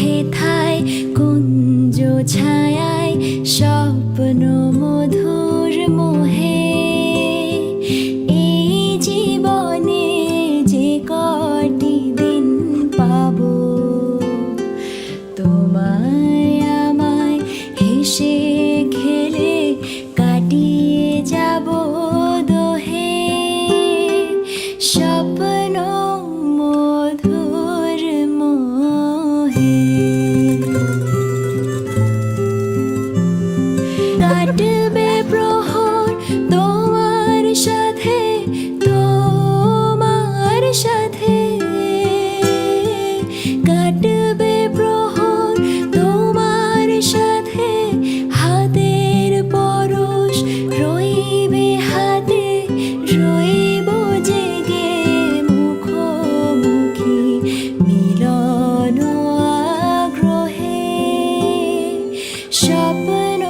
হেথায় কুঞ্জ ছায়ায়, স্বপ্ন মধুর মোহে। এই জীবনে যে কটি দিন পাব, তোমায় আমায় হেসে খেলে কাটিয়ে যাব দোহে। সব কাটবে প্রহর তোমার সাথে তোমার সাথে। কাটবে প্রহর তোমার সাথে, হাতের পরশ রইবে হাতে, রইব জেগে মুখোমুখি মিলন আগ্রহে। স্বপ্ন